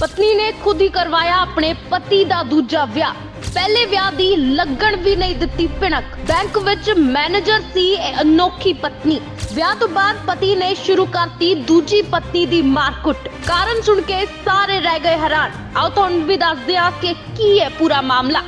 ਪਤਨੀ ਨੇ ਖੁਦ ਹੀ ਕਰਵਾਇਆ ਆਪਣੇ ਪਤੀ ਦਾ ਦੂਜਾ ਵਿਆਹ। ਪਹਿਲੇ ਵਿਆਹ ਦੀ ਲੱਗਣ ਵੀ ਨਹੀਂ ਦਿੱਤੀ ਭਿਣਕ ਬੈਂਕ ਵਿੱਚ ਮੈਨੇਜਰ ਸੀ ਇਹ ਅਨੋਖੀ ਪਤਨੀ। ਵਿਆਹ ਤੋਂ ਬਾਅਦ ਪਤੀ ਨੇ ਸ਼ੁਰੂ ਕਰਤੀ ਦੂਜੀ ਪਤਨੀ ਦੀ ਮਾਰਕੁੱਟ। ਕਾਰਨ ਸੁਣ ਕੇ ਸਾਰੇ ਰਹਿ ਗਏ ਹੈਰਾਨ। ਆਓ ਤੁਹਾਨੂੰ ਵੀ ਦੱਸਦੇ ਹਾਂ ਕਿ ਕੀ ਹੈ ਪੂਰਾ ਮਾਮਲਾ।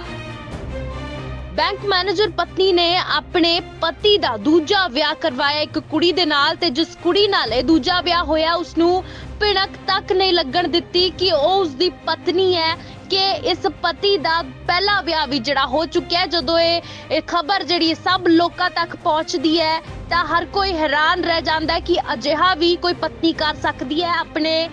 ਬੈਂਕ ਮੈਨੇਜਰ ਪਤਨੀ ਨੇ ਆਪਣੇ ਪਤੀ ਦਾ ਦੂਜਾ ਵਿਆਹ ਕਰਵਾਇਆ ਇੱਕ ਕੁੜੀ ਦੇ ਨਾਲ ਤੇ ਜਿਸ ਕੁੜੀ ਨਾਲ ਇਹ ਦੂਜਾ ਵਿਆਹ ਹੋਇਆ ਉਸ ਨੂੰ ਭਿਣਕ ਤੱਕ ਨਹੀਂ ਲੱਗਣ ਦਿੱਤੀ ਕਿ ਉਹ ਉਸ ਦੀ ਪਤਨੀ ਹੈ ਕਿ ਇਸ ਪਤੀ ਦਾ ਪਹਿਲਾ ਵਿਆਹ ਵੀ ਜਿਹੜਾ ਹੋ ਚੁੱਕਿਆ ਜਦੋਂ ਇਹ ਇਹ ਖਬਰ ਜਿਹੜੀ ਸਭ ਲੋਕਾਂ ਤੱਕ ਪਹੁੰਚਦੀ ਹੈ, ਤਾਂ ਹਰ ਕੋਈ ਹੈਰਾਨ ਰਹਿ ਜਾਂਦਾ ਕਿ ਅਜਿਹਾ ਵੀ ਕੋਈ ਪਤਨੀ ਕਰ ਸਕਦੀ ਹੈ। ਆਪਣੇ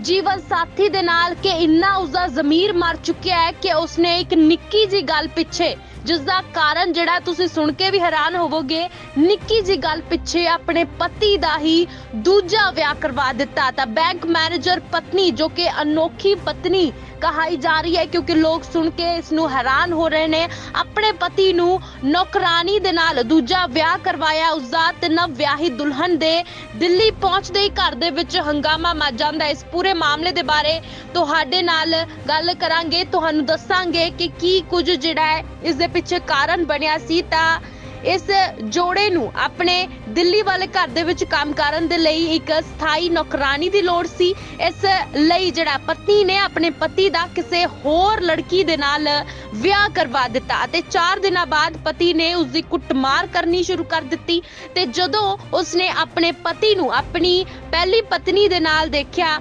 ਜੀਵਨ ਸਾਥੀ ਦੇ ਨਾਲ ਕਿ ਇੰਨਾ ਉਸਦਾ ਜ਼ਮੀਰ ਮਰ ਚੁੱਕਿਆ ਹੈ ਕਿ ਉਸਨੇ ਇੱਕ ਨਿੱਕੀ ਜੀ ਗੱਲ ਪਿੱਛੇ ਜਿਸ ਦਾ ਕਾਰਨ ਜਿਹੜਾ ਤੁਸੀਂ ਸੁਣ ਕੇ ਵੀ ਹੈਰਾਨ ਹੋਵੋਗੇ, ਨਿੱਕੀ ਜੀ ਗੱਲ ਪਿੱਛੇ ਆਪਣੇ ਪਤੀ ਦਾ ਹੀ ਦੂਜਾ ਵਿਆਹ ਕਰਵਾ ਦਿੱਤਾ ਤਾਂ ਬੈਂਕ ਮੈਨੇਜਰ ਪਤਨੀ ਜੋ ਕਿ ਅਨੋਖੀ ਪਤਨੀ ਕਹਾਈ ਜਾ ਰਹੀ ਹੈ ਕਿਉਂਕਿ ਲੋਕ ਸੁਣ ਕੇ ਇਸ ਨੂੰ ਹੈਰਾਨ ਹੋ ਰਹੇ ਨੇ। ਆਪਣੇ ਪਤੀ ਨੂੰ ਨੌਕਰਾਨੀ ਦੇ ਨਾਲ ਦੂਜਾ ਵਿਆਹ ਕਰਵਾਇਆ, ਉਸਦਾ ਤੇ ਨਵ ਵਿਆਹੀ ਦੁਲਹਨ ਦੇ ਦਿੱਲੀ ਪਹੁੰਚਦੇ ਹੀ ਘਰ ਦੇ ਵਿੱਚ ਹੰਗਾਮਾ ਮਚ ਜਾਂਦਾ। ਇਸ ਪੂਰੇ ਮਾਮਲੇ ਦੇ ਬਾਰੇ ਤੁਹਾਡੇ ਨਾਲ ਗੱਲ ਕਰਾਂਗੇ, ਤੁਹਾਨੂੰ ਦੱਸਾਂਗੇ ਕਿ ਕੀ ਕੁਝ ਜਿਹੜਾ ਹੈ ਇਸ ਦੇ ਪਿੱਛੇ ਕਾਰਨ ਬਣਿਆ ਸੀ ਤਾਂ ਇਸ ਜੋੜੇ ਨੂੰ ਆਪਣੇ ਦਿੱਲੀ ਵਾਲੇ ਘਰ ਦੇ ਵਿੱਚ ਕੰਮ ਕਰਨ ਦੇ ਲਈ ਇੱਕ ਸਥਾਈ ਨੌਕਰਾਨੀ ਦੀ ਲੋੜ ਸੀ। ਇਸ ਲਈ ਜਿਹੜਾ ਪਤਨੀ ਨੇ ਆਪਣੇ ਪਤੀ ਦਾ ਕਿਸੇ ਹੋਰ ਲੜਕੀ ਦੇ ਨਾਲ ਵਿਆਹ ਕਰਵਾ ਦਿੱਤਾ ਅਤੇ 4 ਦਿਨਾਂ ਬਾਅਦ ਪਤੀ ਨੇ ਉਸ ਦੀ ਕੁੱਟਮਾਰ ਕਰਨੀ ਸ਼ੁਰੂ ਕਰ ਦਿੱਤੀ ਤੇ ਜਦੋਂ ਉਸਨੇ ਆਪਣੇ ਪਤੀ ਨੂੰ ਆਪਣੀ ਪਹਿਲੀ ਪਤਨੀ ਦੇ ਨਾਲ ਦੇਖਿਆ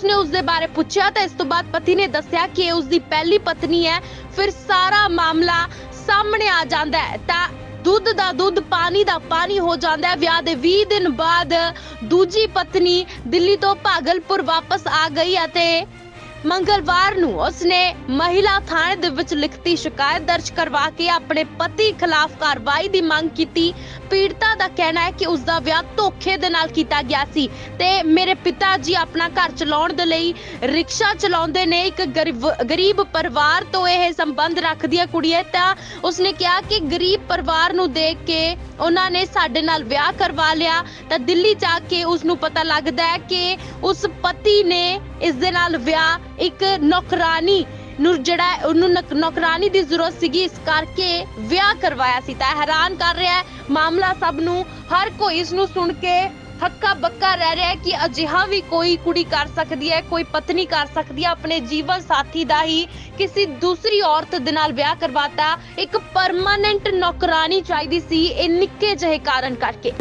ਉਸਨੇ ਉਸ ਦੇ ਬਾਰੇ ਪੁੱਛਿਆ ਤਾਂ ਇਸ ਤੋਂ ਬਾਅਦ ਪਤੀ ਨੇ ਦੱਸਿਆ ਕਿ ਇਹ ਉਸ ਦੀ ਪਹਿਲੀ ਪਤਨੀ ਹੈ। ਫਿਰ ਸਾਰਾ ਮਾਮਲਾ ਸਾਹਮਣੇ ਆ ਜਾਂਦਾ ਹੈ। ਤਾਂ ਦੁੱਧ ਦਾ ਦੁੱਧ, ਪਾਣੀ ਦਾ ਪਾਣੀ ਹੋ ਜਾਂਦਾ ਹੈ। ਵਿਆਹ ਦੇ 20 ਦਿਨ ਬਾਅਦ ਦੂਜੀ ਪਤਨੀ ਦਿੱਲੀ ਤੋਂ ਭਾਗਲਪੁਰ ਵਾਪਸ ਆ ਗਈ ਅਤੇ ਮੰਗਲਵਾਰ ਨੂੰ ਉਸਨੇ ਮਹਿਲਾ ਥਾਣੇ ਦੇ ਵਿੱਚ ਲਿਖਤੀ ਸ਼ਿਕਾਇਤ ਦਰਜ ਕਰਵਾ ਕੇ ਆਪਣੇ ਪਤੀ ਖਿਲਾਫ ਕਾਰਵਾਈ ਦੀ ਮੰਗ ਕੀਤੀ। ਪੀੜਤਾ ਦਾ ਕਹਿਣਾ ਹੈ ਕਿ ਉਸ ਦਾ ਵਿਆਹ ਧੋਖੇ ਦੇ ਨਾਲ ਕੀਤਾ ਗਿਆ ਸੀ ਤੇ ਮੇਰੇ ਪਿਤਾ ਜੀ ਆਪਣਾ ਘਰ ਚਲਾਉਣ ਦੇ ਲਈ ਰਿਕਸ਼ਾ ਚਲਾਉਂਦੇ ਨੇ, ਇੱਕ ਗਰੀਬ ਗਰੀਬ ਪਰਿਵਾਰ ਤੋਂ ਇਹ ਸੰਬੰਧ ਰੱਖਦੀ ਹੈ ਕੁੜੀ ਹੈ। ਤਾਂ ਉਸਨੇ ਕਿਹਾ ਕਿ ਗਰੀਬ ਪਰਿਵਾਰ ਨੂੰ ਦੇਖ ਕੇ ਉਹਨਾਂ ਨੇ ਸਾਡੇ ਨਾਲ ਵਿਆਹ ਕਰਵਾ ਲਿਆ। ਤਾਂ ਦਿੱਲੀ ਜਾ ਕੇ ਉਸ ਨੂੰ ਪਤਾ ਲੱਗਦਾ ਹੈ ਕਿ ਉਸ ਪਤੀ ਨੇ ਇਸ ਦੇ ਨਾਲ ਵਿਆਹ ਇੱਕ ਨੌਕਰਾਨੀ ਨੂੰ ਜਿਹੜਾ ਉਹਨੂੰ ਨੌਕਰਾਨੀ ਦੀ ਜ਼ਰੂਰਤ ਸੀਗੀ। ਇਸ ਕਰਕੇ ਵਿਆਹ ਕਰਵਾਇਆ ਸੀ। ਤਾਂ ਹੈਰਾਨ ਕਰ ਰਿਹਾ ਹੈ, ਮਾਮਲਾ ਸਭ ਨੂੰ ਹਰ ਕੋਈ ਇਸ ਨੂੰ ਸੁਣ ਕੇ ਹੱਕਾ ਬੱਕਾ ਰਹਿ ਰਿਹਾ ਕਿ ਅਜਿਹਾ ਵੀ ਕੋਈ ਕੁੜੀ ਕਰ ਸਕਦੀ ਹੈ, ਕੋਈ ਪਤਨੀ ਕਰ ਸਕਦੀ ਹੈ। ਆਪਣੇ ਜੀਵਨ ਸਾਥੀ ਦਾ ਹੀ ਕਿਸੇ ਦੂਸਰੀ ਔਰਤ ਦੇ ਨਾਲ ਵਿਆਹ ਕਰਵਾਤਾ। ਇੱਕ ਪਰਮਾਨੈਂਟ ਨੌਕਰਾਨੀ ਚਾਹੀਦੀ ਸੀ, ਇਹ ਨਿੱਕੇ ਜਿਹੇ ਕਾਰਨ ਕਰਕੇ।